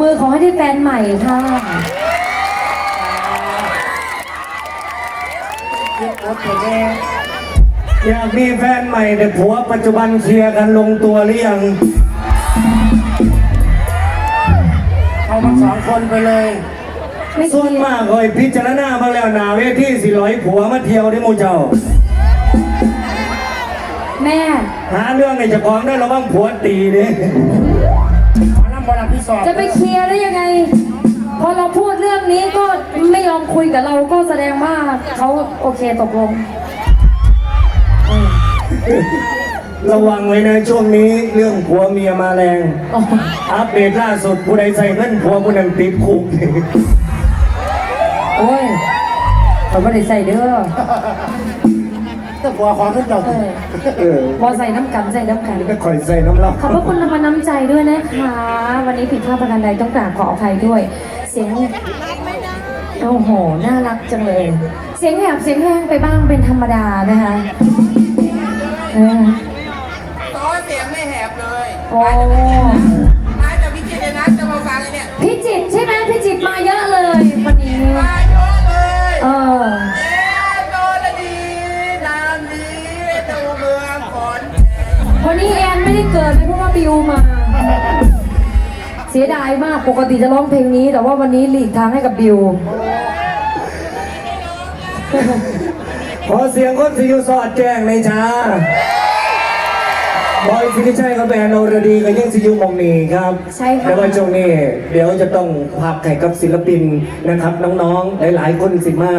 มือขอให้ได้แฟนใหม่ค่ะอยากมีแฟนใหม่แต่ผัวปัจจุบันเคลียร์กันลงตัวหรือยังเอาทั้งสองคนไปเลยไม่ส่วนมากคอยพิจารณามาแล้วหนาเวทีสิร้อยผัวมาเที่ยวที่หมูเจ้า แม่ หาเรื่องในเจ้าของได้ระวังผัวตีเด้น้ำ บอลพี่สอบจะไปเคลียร์ได้ยังไง พอเราพูดเรื่องนี้ก็ไม่ยอมคุยกับเราก็แสดงว่าเขาโอเคตกลง ระวังไว้นะช่วงนี้เรื่องผัวเมียมาแรงอ๋ออัปเดตล่าสุดผู้ใดใส่เงินผัวผู้นั้นติดคุกโอ้ยเขาไม่ได้ใส่เด้อ แต่ผัวขอขึ้นจอดเออเออพอใส่น้ำกันใส่น้ำกัน ไม่ค่อยใส่น้ำเหล้าขอบพระคุณน้ำมันน้ำใจด้วยนะคะ วันนี้ผิดพลาดประการใดต้องกราบขออภัยด้วย เสียงโอ้โห น่ารักจังเลย เสียงแหบเสียงแห้งไปบ้างเป็นธรรมดานะคะเออต่อเสียงไม่แหบเลยโอ้ มาจากพิจิตรเลยนะจะมาฟังไอ้เนี่ย พี่จิตรใช่ เกิดเลยเพราะว่าบิวมา เสียดายมากปกติจะร้องเพลงนี้ แต่ว่าวันนี้หลีกทางให้กับบิว ขอเสียงคนสิอยู่สอดแจ้งในอยช้า บอยสิริชัยกับแอนโอรดีก็ยังสิอยู่หมองนี้ครับใช่ค่ะ แต่ว่าช่วงนี้เดี๋ยวจะต้องพักให้กับศิลปินนะครับ น้องๆ หลายๆ คนสิมา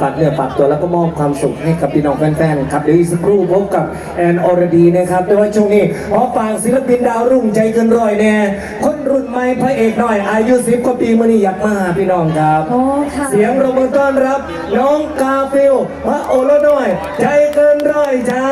ฝากเนื้อฝากตัวแล้วก็มอบความสุขให้กับพี่น้องแฟนๆ ครับ เดี๋ยวอีกสักครู่พบกับแอนอรดีนะครับ แต่ว่าช่วงนี้ขอฝากศิลปินดาวรุ่งใจเกินร้อยแน่คนรุ่นใหม่พระเอกหน่อย อายุสิบกว่าปีมื่อนี้อยากมาหาพี่น้องครับ โอ้ค่ะ เสียงปรบมือต้อนรับ น้องกาฟิลพระโอรสน้อย ใจเกินร้อยจ้า